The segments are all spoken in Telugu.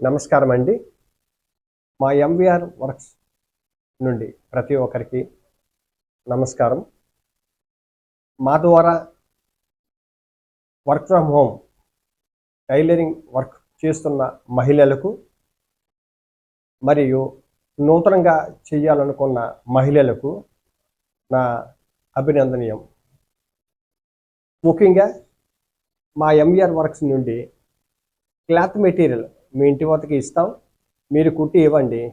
నమస్కారం అండి మా ఎంవిఆర్ వర్క్స్ నుండి ప్రతి ఒక్కరికి నమస్కారం. మా ద్వారా work from home tailoring work చేస్తున్న మహిళలకు మరియు నూతనంగా చేయాలనుకున్న మహిళలకు నా అభినందనీయం. ముఖ్యంగా మా ఎంవిఆర్ వర్క్స్ నుండి క్లాత్ మెటీరియల్ మీ ఇంటి వద్దకు ఇస్తాం. మీరు కుట్టి ఇవ్వండి.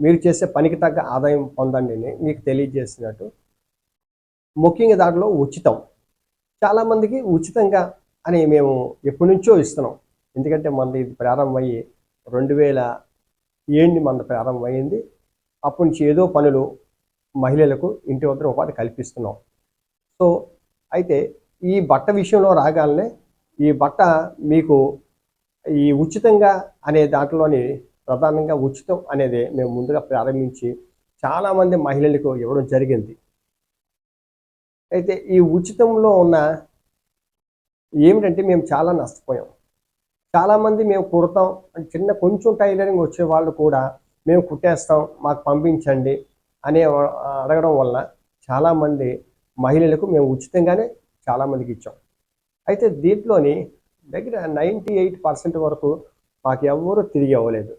మీరు చేసే పనికి తగ్గ ఆదాయం పొందండి అని మీకు తెలియజేసినట్టు. ముఖ్యంగా దాంట్లో ఉచితం. చాలామందికి ఉచితంగా అని మేము ఎప్పటి నుంచో ఇస్తున్నాం. ఎందుకంటే మనది ఇది ప్రారంభమయ్యి రెండు వేల ఏడు మన ప్రారంభమైంది. అప్పటి నుంచి ఏదో పనులు మహిళలకు ఇంటి వద్ద ఉపాధి కల్పిస్తున్నాం. సో అయితే ఈ బట్ట విషయంలో రాగానే ఈ బట్ట మీకు ఈ ఉచితంగా అనే దాంట్లోని ప్రధానంగా ఉచితం అనేది మేము ముందుగా ప్రారంభించి చాలామంది మహిళలకు ఇవ్వడం జరిగింది. అయితే ఈ ఉచితంలో ఉన్న ఏమిటంటే మేము చాలా నష్టపోయాం. చాలామంది మేము కుడతాం అంటే చిన్న కొంచెం టైలరింగ్ వచ్చే వాళ్ళు కూడా మేము కుట్టేస్తాం మాకు పంపించండి అనే అడగడం వల్ల చాలామంది మహిళలకు మేము ఉచితంగానే చాలామందికి ఇచ్చాం. అయితే దీంట్లోని దగ్గర నైంటీ ఎయిట్ పర్సెంట్ వరకు మాకు ఎవరు తిరిగి అవ్వలేదు.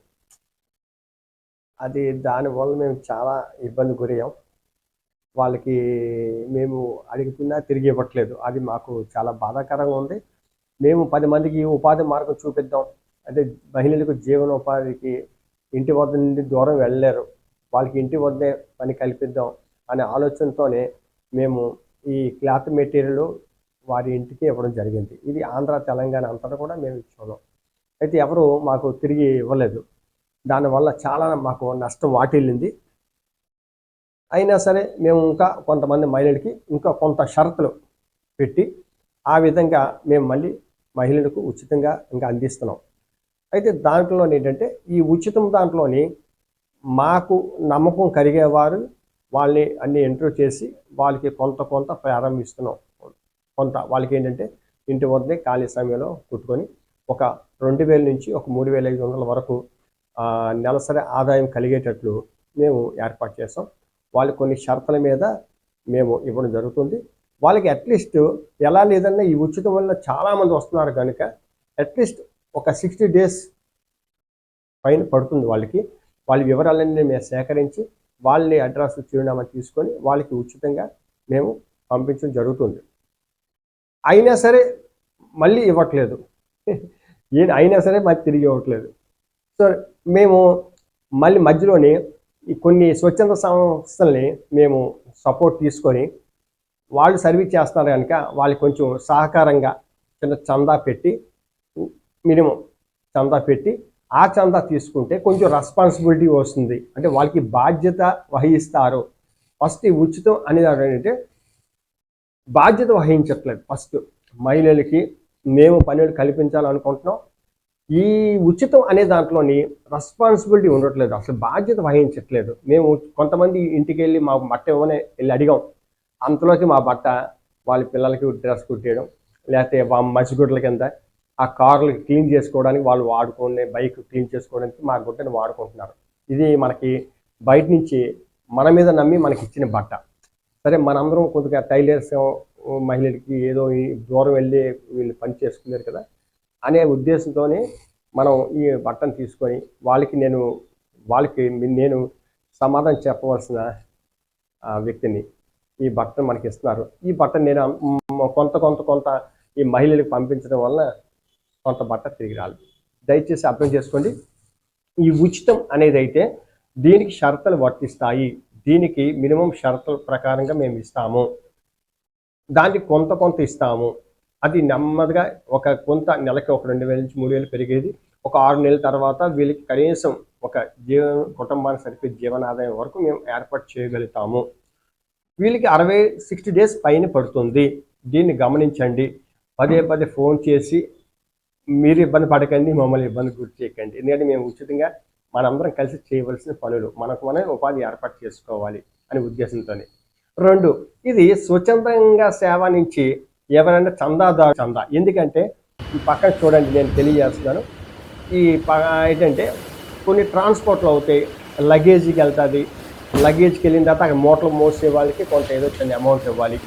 అది దానివల్ల మేము చాలా ఇబ్బంది గురయ్యాం. వాళ్ళకి మేము అడుగుతున్నా తిరిగి ఇవ్వట్లేదు. అది మాకు చాలా బాధాకరంగా ఉంది. మేము పది మందికి ఉపాధి మార్గం చూపిద్దాం. అదే మహిళలకు జీవనోపాధికి ఇంటి వద్ద నుండి దూరం వెళ్ళలేరు. వాళ్ళకి ఇంటి వద్దే పని కల్పిద్దాం అనే ఆలోచనతోనే మేము ఈ క్లాత్ మెటీరియల్ వారి ఇంటికి ఇవ్వడం జరిగింది. ఇది ఆంధ్ర తెలంగాణ అంతటా కూడా మేము ఇచ్చాము అయితే ఎవరు మాకు తిరిగి ఇవ్వలేదు. దానివల్ల చాలా మాకు నష్టం వాటిల్లింది. అయినా సరే మేము ఇంకా కొంతమంది మహిళలకి ఇంకా కొంత షరతులు పెట్టి ఆ విధంగా మేము మళ్ళీ మహిళలకు ఉచితంగా ఇంకా అందిస్తున్నాం. అయితే దాంట్లో ఏంటంటే ఈ ఉచితం దాంట్లోని మాకు నమ్మకం కలిగేవారు వాళ్ళని అన్ని ఎంట్రీ చేసి వాళ్ళకి కొంత కొంత ప్రారంభిస్తున్నాం. కొంత వాళ్ళకి ఏంటంటే ఇంటి వద్దే ఖాళీ సమయంలో కుట్టుకొని ఒక రెండు వేల నుంచి ఒక మూడు వేల ఐదు వందల వరకు నెలసరి ఆదాయం కలిగేటట్లు మేము ఏర్పాటు చేస్తాం వాళ్ళు కొన్ని షరతుల మీద మేము ఇవ్వడం జరుగుతుంది. వాళ్ళకి అట్లీస్ట్ ఎలా లేదన్నా ఈ ఉచితం వల్ల చాలామంది వస్తున్నారు కనుక అట్లీస్ట్ ఒక సిక్స్టీ డేస్ పైన పడుతుంది వాళ్ళకి. వాళ్ళ వివరాలన్నీ మేము సేకరించి వాళ్ళని అడ్రస్ చిరునామా తీసుకొని వాళ్ళకి ఉచితంగా మేము పంపించడం జరుగుతుంది. అయినా సరే మళ్ళీ ఇవ్వట్లేదు. ఏం అయినా సరే మాకు తిరిగి ఇవ్వట్లేదు. సో మేము మళ్ళీ మధ్యలోనే కొన్ని స్వచ్ఛంద సంస్థల్ని మేము సపోర్ట్ తీసుకొని వాళ్ళు సర్వీస్ చేస్తున్నారు కనుక వాళ్ళకి కొంచెం సహకారంగా చిన్న చందా పెట్టి మినిమం చందా పెట్టి ఆ చందా తీసుకుంటే కొంచెం రెస్పాన్సిబిలిటీ వస్తుంది. అంటే వాళ్ళకి బాధ్యత వహిస్తారు. ఫస్ట్ ఈ ఉచితం అనేది ఏంటంటే బాధ్యత వహించట్లేదు. ఫస్ట్ మహిళలకి మేము పనులు కల్పించాలనుకుంటున్నాం. ఈ ఉచితం అనే దాంట్లోని రెస్పాన్సిబిలిటీ ఉండట్లేదు. అసలు బాధ్యత వహించట్లేదు. మేము కొంతమంది ఇంటికి వెళ్ళి మా బట్ట ఇవ్వని వెళ్ళి అడిగాం. అంతలోకి మా బట్ట వాళ్ళ పిల్లలకి డ్రెస్ కుట్టేయడం లేకపోతే మసిగుడ్ల కింద ఆ కార్లు క్లీన్ చేసుకోవడానికి వాళ్ళు వాడుకునే బైక్ క్లీన్ చేసుకోవడానికి మా గుడ్డని వాడుకుంటున్నారు. ఇది మనకి బయట నుంచి మన మీద నమ్మి మనకి ఇచ్చిన బట్ట. సరే మనందరం కొద్దిగా టైలర్స్ మహిళలకి ఏదో దూరం వెళ్ళి వీళ్ళు పని చేసుకున్నారు కదా అనే ఉద్దేశంతోనే మనం ఈ బట్టను తీసుకొని వాళ్ళకి నేను వాళ్ళకి నేను సమాధానం చెప్పవలసిన వ్యక్తిని ఈ బట్టను మనకి ఇస్తున్నారు. ఈ బట్టను నేను కొంత కొంత కొంత ఈ మహిళలకు పంపించడం వలన కొంత బట్ట తిరిగి రాలి దయచేసి అర్థం చేసుకోండి. ఈ ఉచితం అనేది అయితే దీనికి షరతులు వర్తిస్తాయి. దీనికి మినిమం షరతుల ప్రకారంగా మేము ఇస్తాము. దానికి కొంత కొంత ఇస్తాము. అది నెమ్మదిగా ఒక కొంత నెలకి ఒక రెండు వేల నుంచి మూడు వేలు పెరిగేది. ఒక ఆరు నెలల తర్వాత వీళ్ళకి కనీసం ఒక జీవ కుటుంబానికి సరిపోయే జీవనాదాయం వరకు మేము ఏర్పాటు చేయగలుగుతాము. వీళ్ళకి అరవై సిక్స్టీ డేస్ పైన పడుతుంది. దీన్ని గమనించండి. పదే పదే ఫోన్ చేసి మీరు ఇబ్బంది పడకండి మమ్మల్ని ఇబ్బంది గురి చేయకండి. ఎందుకంటే మేము ఉచితంగా మనందరం కలిసి చేయవలసిన పనులు మనకు మనం ఉపాధి ఏర్పాటు చేసుకోవాలి అనే ఉద్దేశంతో రెండు ఇది స్వచ్ఛందంగా సేవ నుంచి ఎవరైనా చందాదారు చందా. ఎందుకంటే ఈ పక్కన చూడండి నేను తెలియజేస్తున్నాను. ఈ ప- ఏంటంటే కొన్ని ట్రాన్స్పోర్ట్లు అవుతాయి. లగేజ్కి వెళ్తుంది. లగేజ్కి వెళ్ళిన తర్వాత అక్కడ మూటలు మోసే వాళ్ళకి కొంత ఏదో చిన్న అమౌంట్ ఇవ్వాలి.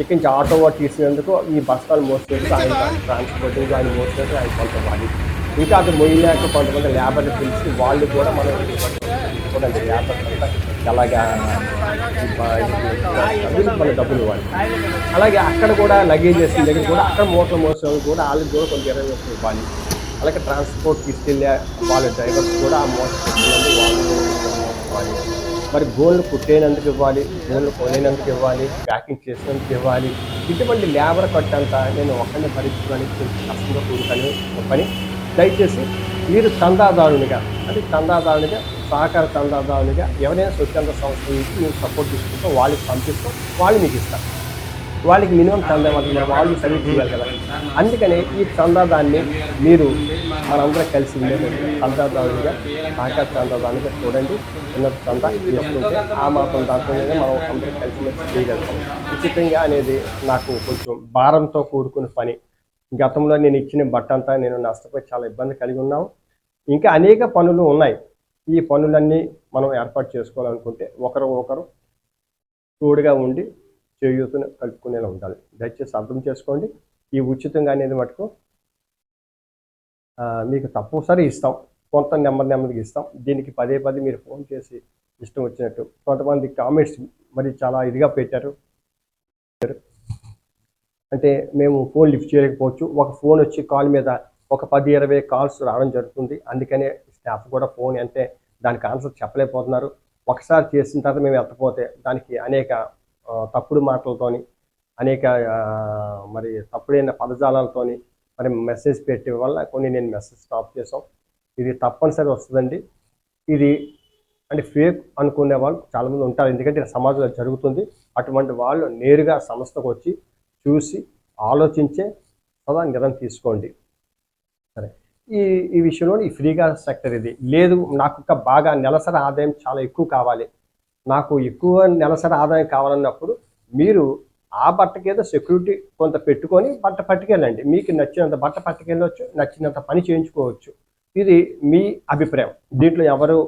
ఇక్కడి నుంచి ఆటో తీసినందుకు ఈ బస్తాలు మోసేందుకు ఆయన ట్రాన్స్పోర్టింగ్ ఆయన మోసేందుకు ఆయన కొంత ఇవ్వాలి. ఇంకా అది మొయ్యలేక కొంతమంది లేబర్ని పిలిచి వాళ్ళు కూడా మనం చూడండి లేబర్ అలాగా ఎలాగా మన డబ్బులు ఇవ్వాలి. అలాగే అక్కడ కూడా లగేజ్ వేసిన దగ్గర కూడా అక్కడ మోటార్ మోసే కూడా వాళ్ళకి కూడా కొంచెం ఇరవై ఒకటి ఇవ్వాలి. అలాగే ట్రాన్స్పోర్ట్ తీసుకెళ్ళే వాళ్ళ డ్రైవర్స్ కూడా ఆ మోటార్ తీసుకెళ్ళి వాళ్ళు ఇవ్వాలి. మరి గోల్డ్ కుట్టేనందుకు ఇవ్వాలి గోల్డ్ కొనేందుకు ఇవ్వాలి ప్యాకింగ్ చేసినందుకు ఇవ్వాలి. ఇటువంటి లేబర్ కట్టంతా నేను ఒక్కడిని భరించడానికి కొంచెం కష్టంగా కూడుకొని పని. దయచేసి మీరు చందాదారునిగా అంటే చందాదారునిగా సహకార చందాదారునిగా ఎవరైనా స్వచ్ఛంద సంస్థ నుంచి మీరు సపోర్ట్ తీసుకుంటాం వాళ్ళకి పంపిస్తాం వాళ్ళు మీకు ఇస్తారు. వాళ్ళకి మినిమం చందా వాళ్ళకి వాళ్ళు సర్వీస్ చేయాలి కదా. అందుకని ఈ చందాదాన్ని మీరు మనందరం కలిసి చందాదారునిగా సహకార చందాదారునిగా చూడండి. చిన్న చందా చేసుకుంటే ఆ మాత్రం దాంట్లోనే మనం అందరం కలిసి చేయగలుగుతాం. ఉచితంగా అనేది నాకు కొంచెం భారంతో కూడుకున్న పని. గతంలో నేను ఇచ్చిన బట్ట అంతా నేను నష్టపోయి చాలా ఇబ్బంది కలిగి ఉన్నాము ఇంకా అనేక పనులు ఉన్నాయి. ఈ పనులన్నీ మనం ఏర్పాటు చేసుకోవాలనుకుంటే ఒకరు ఒకరు తోడుగా ఉండి చేయూతను కలుపుకునేలా ఉండాలి. దయచేసి అర్థం చేసుకోండి. ఈ ఉచితంగా అనేది మటుకు మీకు తప్పనిసరి ఇస్తాం. కొంత నెమ్మది నెమ్మదిగా ఇస్తాం. దీనికి పదే పదే మీరు ఫోన్ చేసి ఇష్టం వచ్చినట్టు కొంతమంది కామెంట్స్ మరి చాలా ఇదిగా పెట్టారు. అంటే మేము ఫోన్ లిఫ్ట్ చేయలేకపోవచ్చు. ఒక ఫోన్ వచ్చి కాల్ మీద ఒక పది ఇరవై కాల్స్ రావడం జరుగుతుంది. అందుకనే స్టాఫ్ కూడా ఫోన్ అంటే దానికి ఆన్సర్ చెప్పలేకపోతున్నారు. ఒకసారి చేసిన తర్వాత మేము ఎత్తపోతే దానికి అనేక తప్పుడు మాటలతోని అనేక మరి తప్పుడైన పదజాలాలతోని మరి మెసేజ్ పెట్టే వల్ల కొన్ని నేను మెసేజ్ స్టాప్ చేసాం ఇది తప్పనిసరి వస్తుందండి. ఇది అంటే ఫేక్ అనుకునే వాళ్ళు చాలామంది ఉంటారు. ఎందుకంటే సమాజంలో జరుగుతుంది. అటువంటి వాళ్ళు నేరుగా సంస్థకు వచ్చి చూసి ఆలోచించే సదా నిర్ణయం తీసుకోండి. సరే. ఈ ఈ విషయంలో ఈ ఫ్రీగా సెక్టర్ ఇది. లేదు నాకు ఇంకా బాగా నెలసరి ఆదాయం చాలా ఎక్కువ కావాలి. నాకు ఎక్కువ నెలసరి ఆదాయం కావాలన్నప్పుడు మీరు ఆ బట్టకి ఏదో సెక్యూరిటీ కొంత పెట్టుకొని బట్ట పట్టుకెళ్ళండి. మీకు నచ్చినంత బట్ట పట్టుకెళ్ళవచ్చు నచ్చినంత పని చేయించుకోవచ్చు. ఇది మీ అభిప్రాయం. దీంట్లో ఎవరు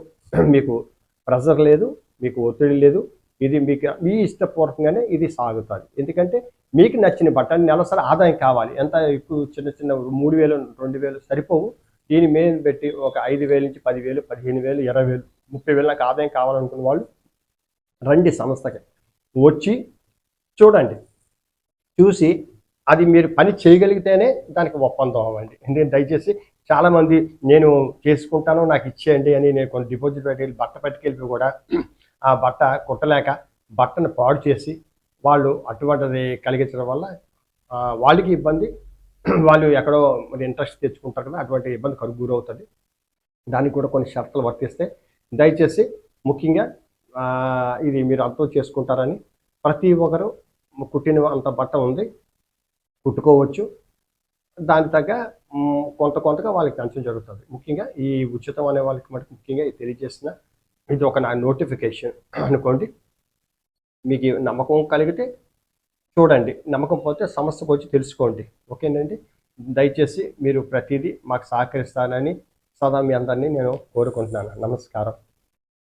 మీకు ప్రెజర్ లేదు మీకు ఒత్తిడి లేదు ఇది మీకు మీ ఇష్టపూర్వకంగానే ఇది సాగుతుంది. ఎందుకంటే మీకు నచ్చిన బట్టలు నెలసరి ఆదాయం కావాలి. ఎంత ఎక్కువ చిన్న చిన్న మూడు వేలు రెండు వేలు సరిపోవు. దీని మీద పెట్టి ఒక ఐదు వేల నుంచి పదివేలు పదిహేను వేలు ఇరవై వేలు ముప్పై వేలు నాకు ఆదాయం కావాలనుకున్న వాళ్ళు రండి సంస్థకి. వచ్చి చూడండి. చూసి అది మీరు పని చేయగలిగితేనే దానికి ఒప్పందం అవ్వండి. ఎందుకంటే దయచేసి చాలామంది నేను చేసుకుంటాను నాకు ఇచ్చేయండి అని నేను కొన్ని డిపాజిట్ పెట్టి బట్ట పట్టుకెళ్ళి కూడా ఆ బట్ట కుట్టలేక బట్టను పాడు చేసి వాళ్ళు అటువంటిది కలిగించడం వల్ల వాళ్ళకి ఇబ్బంది. వాళ్ళు ఎక్కడో మరి ఇంట్రెస్ట్ తెచ్చుకుంటారు కదా అటువంటి ఇబ్బంది కలుగు గురవుతుంది దానికి కూడా కొన్ని షరతులు వర్తిస్తే దయచేసి ముఖ్యంగా ఇది మీరు అర్థం చేసుకుంటారని ప్రతి ఒక్కరు కుట్టిన అంత బట్ట ఉంది కుట్టుకోవచ్చు. దాని తగ్గ కొంత కొంతగా వాళ్ళకి పెంచడం జరుగుతుంది. ముఖ్యంగా ఈ ఉచితం అనే వాళ్ళకి మనకి ముఖ్యంగా ఇది తెలియజేసిన ఇది ఒక నా నోటిఫికేషన్. అనుకోండి మీకు నమ్మకం కలిగితే చూడండి. నమ్మకం పోతే సమస్యకు వచ్చి తెలుసుకోండి. ఓకేనండి? దయచేసి మీరు ప్రతిదీ మాకు సహకరిస్తానని సదా మీ అందరినీ నేను కోరుకుంటున్నాను. నమస్కారం.